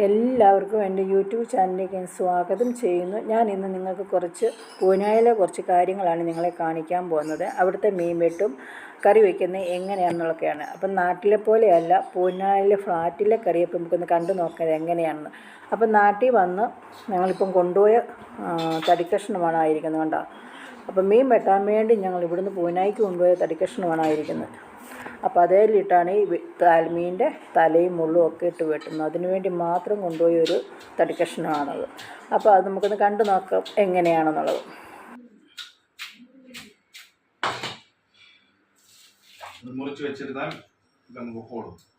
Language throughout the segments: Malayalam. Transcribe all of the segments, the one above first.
എല്ലാവർക്കും എന്റെ യൂട്യൂബ് ചാനലിലേക്ക് ഞാൻ സ്വാഗതം ചെയ്യുന്നു. ഞാൻ ഇന്ന് നിങ്ങൾക്ക് കുറച്ച് പൂനായിലെ കുറച്ച് കാര്യങ്ങളാണ് നിങ്ങളെ കാണിക്കാൻ പോകുന്നത്. അവിടുത്തെ മീൻ വെട്ടും കറി വയ്ക്കുന്നത് എങ്ങനെയാണെന്നുള്ളതൊക്കെയാണ്. അപ്പം നാട്ടിലെ പോലെയല്ല പൂനായിലെ ഫ്ലാറ്റിലെ കറിയപ്പം നമുക്കൊന്ന് കണ്ടു നോക്കുന്നത് എങ്ങനെയാണെന്ന്. അപ്പം നാട്ടിൽ വന്ന് ഞങ്ങളിപ്പം കൊണ്ടുപോയ തടിക്കഷ്ണമാണ് ആയിരിക്കുന്നത് കണ്ടോ? അപ്പം മീൻ വെട്ടാൻ വേണ്ടി ഞങ്ങൾ ഇവിടുന്ന് പൂനായിക്ക് കൊണ്ടുപോയ തടിക്കഷ്ണമാണ് ആയിരിക്കുന്നത്. അപ്പോൾ അതേലിട്ടാണ് ഈ താൽമീന്റെ തലയും മുള്ളും ഒക്കെ ഇട്ട് വെട്ടുന്നത്. അതിനു വേണ്ടി മാത്രം കൊണ്ടുപോയി ഒരു തടിക്കഷ്ണമാണത്. അപ്പോൾ അത് നമുക്കൊന്ന് കണ്ടു നോക്കാം എങ്ങനെയാണെന്നുള്ളത്. മുറിച്ച് വെച്ചിരുന്നാൽ നമുക്ക് നമുക്ക്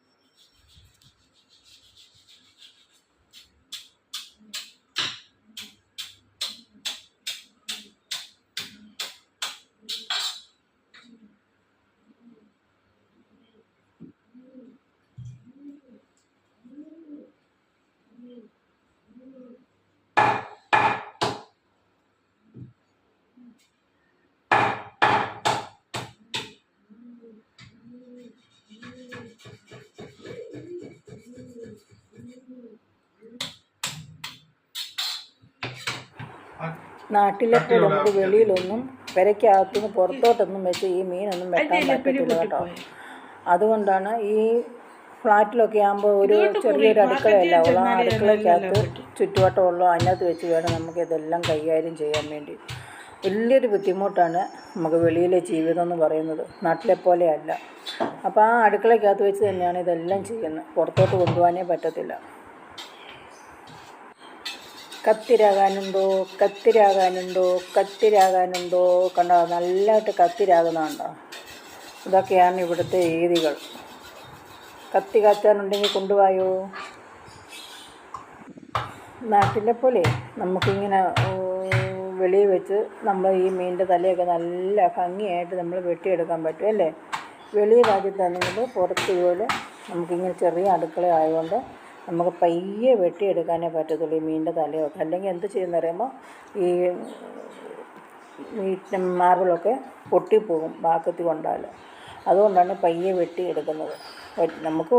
പോടും നാട്ടിലൊക്കെ നമുക്ക് വെളിയിലൊന്നും പെരയ്ക്കകത്തുനിന്ന് പുറത്തോട്ടൊന്നും വെച്ച് ഈ മീനൊന്നും വെക്കാൻ പറ്റത്തില്ല കേട്ടോ. അതുകൊണ്ടാണ് ഈ ഫ്ലാറ്റിലൊക്കെ ആകുമ്പോൾ ഒരു ചെറിയൊരു അടുക്കളയല്ല ഉള്ള ആ അടുക്കളയ്ക്കകത്ത് ചുറ്റുവട്ടമുള്ള അതിനകത്ത് വെച്ച് വേണം നമുക്ക് ഇതെല്ലാം കൈകാര്യം ചെയ്യാൻ വേണ്ടി. വലിയൊരു ബുദ്ധിമുട്ടാണ് നമുക്ക് വെളിയിലെ ജീവിതം എന്ന് പറയുന്നത്. നാട്ടിലെ പോലെയല്ല അപ്പോൾ ആ അടുക്കളയ്ക്കകത്ത് വെച്ച് തന്നെയാണ് ഇതെല്ലാം ചെയ്യുന്നത്. പുറത്തോട്ട് കൊണ്ടുപോകാനേ പറ്റത്തില്ല. കത്തിരാകാനുണ്ടോ? കത്തിരാകാനുണ്ടോ? കത്തിരാകാനുണ്ടോ? കണ്ടോ? നല്ലതായിട്ട് കത്തിരാകുന്നുണ്ടോ? ഇതൊക്കെയാണ് ഇവിടുത്തെ രീതികൾ. കത്തി കാച്ചാനുണ്ടെങ്കിൽ കൊണ്ടുപോയോ? നാട്ടിലെ പോലെ നമുക്കിങ്ങനെ വെളിയിൽ വെച്ച് നമ്മൾ ഈ മീനിന്റെ തലയൊക്കെ നല്ല ഭംഗിയായിട്ട് നമ്മൾ വെട്ടിയെടുക്കാൻ പറ്റും അല്ലേ? വെളിയ രാജ്യത്താണെങ്കിൽ പുറത്ത് ഇതുപോലെ നമുക്കിങ്ങനെ ചെറിയ അടുക്കള ആയതുകൊണ്ട് നമുക്ക് പയ്യെ വെട്ടിയെടുക്കാനേ പറ്റത്തുള്ളൂ ഈ മീനിന്റെ തലയൊക്കെ അല്ലെങ്കിൽ എന്ത് ചെയ്യുന്ന പറയുമ്പോൾ ഈ ഈ മാർബിളൊക്കെ പൊട്ടിപ്പോകും ബാക്കത്തി കൊണ്ടാൽ. അതുകൊണ്ടാണ് പയ്യെ വെട്ടിയെടുക്കുന്നത്. നമുക്ക്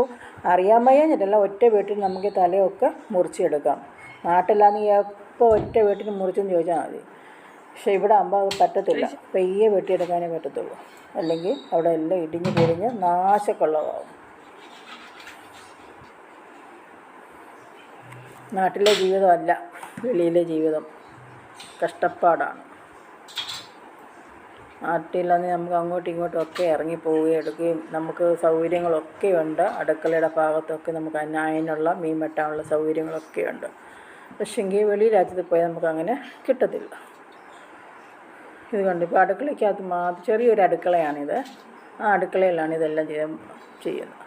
അറിയാൻ വയ്യാഞ്ഞിട്ടല്ല ഒറ്റ വെട്ടിന് നമുക്ക് ഈ തലയൊക്കെ മുറിച്ചെടുക്കാം. നാട്ടിലാന്ന് എപ്പോൾ ഒറ്റ വെട്ടിന് മുറിച്ചെന്ന് ചോദിച്ചാൽ മതി. പക്ഷെ ഇവിടെ ആകുമ്പോൾ അത് പറ്റത്തില്ല. പയ്യെ വെട്ടിയെടുക്കാനേ പറ്റത്തുള്ളൂ. അല്ലെങ്കിൽ അവിടെ എല്ലാം ഇടിഞ്ഞ് പൊടിഞ്ഞ് നാശക്കൊള്ളതാവും നാട്ടിലെ ജീവിതമല്ല വെളിയിലെ ജീവിതം. കഷ്ടപ്പാടാണ്. നാട്ടിലാണെങ്കിൽ നമുക്ക് അങ്ങോട്ടും ഇങ്ങോട്ടും ഒക്കെ ഇറങ്ങി പോവുകയും എടുക്കുകയും നമുക്ക് സൗകര്യങ്ങളൊക്കെ ഉണ്ട്. അടുക്കളയുടെ ഭാഗത്തൊക്കെ നമുക്ക് അതിനായതിനുള്ള മീൻ വെട്ടാനുള്ള സൗകര്യങ്ങളൊക്കെ ഉണ്ട്. പക്ഷെങ്കിൽ വെളി രാജ്യത്ത് പോയാൽ നമുക്ക് അങ്ങനെ കിട്ടത്തില്ല. ഇത് കണ്ട് ഇപ്പോൾ അടുക്കളയ്ക്കകത്ത് മാത്രം ചെറിയൊരു അടുക്കളയാണിത്. ആ അടുക്കളയിലാണ് ഇതെല്ലാം ചെയ്യാൻ ചെയ്യുന്നത്.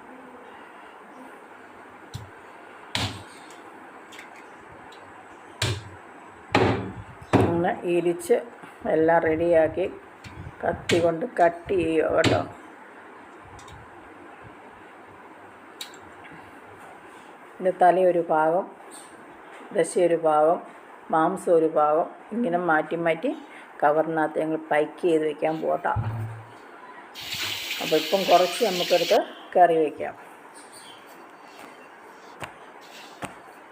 അങ്ങനെ ഇരിച്ച് എല്ലാം റെഡിയാക്കി കത്തി കൊണ്ട് കട്ട് ചെയ്യുക കേട്ടോ. ഇത് തലയൊരു ഭാഗം ദശയൊരു ഭാഗം മാംസം ഒരു ഭാഗം ഇങ്ങനെ മാറ്റി മാറ്റി കവറിനകത്ത് ഞങ്ങൾ പൈക്ക് ചെയ്ത് വെക്കാൻ പോട്ടാ അപ്പോൾ ഇപ്പം കുറച്ച് നമുക്കെടുത്ത് കറി വയ്ക്കാം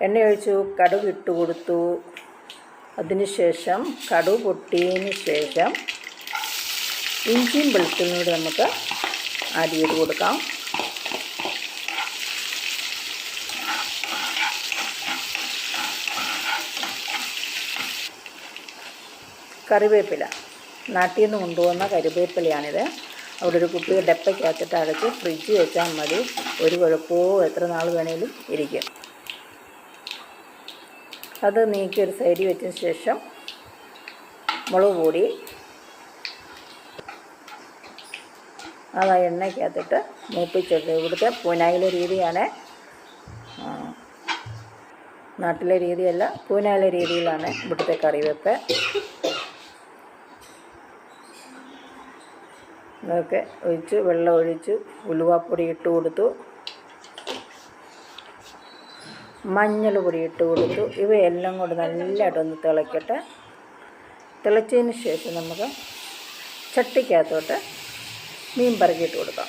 എണ്ണ ഒഴിച്ചു കടുക് ഇട്ട് കൊടുത്തു. അതിനുശേഷം കടു പൊട്ടിയതിന് ശേഷം ഇഞ്ചിയും വെളുത്തുള്ളിയും കൂടി നമുക്ക് ആഡ് ചെയ്ത് കൊടുക്കാം. കറിവേപ്പില. നാട്ടിൽ നിന്ന് കൊണ്ടുവന്ന കരിവേപ്പിലയാണിത് അവിടെ ഒരു കുപ്പി ഡപ്പയ്ക്കകത്തിട്ട് അടച്ച് ഫ്രിഡ്ജ് വെച്ചാൽ മതി. ഒരു കുഴപ്പമോ എത്ര നാൾ വേണേലും ഇരിക്കും. അത് നീക്കി ഒരു സൈഡിൽ വെച്ചതിന് ശേഷം മുളക് പൊടി അത് ആ എണ്ണയ്ക്കകത്തിട്ട് മൂപ്പിച്ചെടുത്ത് ഇവിടുത്തെ പൂനായിലെ രീതിയാണ് നാട്ടിലെ രീതിയല്ല പൂനായിലെ രീതിയിലാണ് ഇവിടുത്തെ കറിവെപ്പ്. ഇതൊക്കെ ഒഴിച്ച് വെള്ളം ഒഴിച്ച് ഉലുവാപ്പൊടി ഇട്ട് കൊടുത്തു. മഞ്ഞൾ പൊടി ഇട്ട് കൊടുത്തു. ഇവയെല്ലാം കൂടി നല്ലതായിട്ടൊന്ന് തിളയ്ക്കട്ടെ തിളച്ചതിന് ശേഷം നമുക്ക് ചട്ടിക്കകത്തോട്ട് മീൻ പറക്കിയിട്ട് കൊടുക്കാം.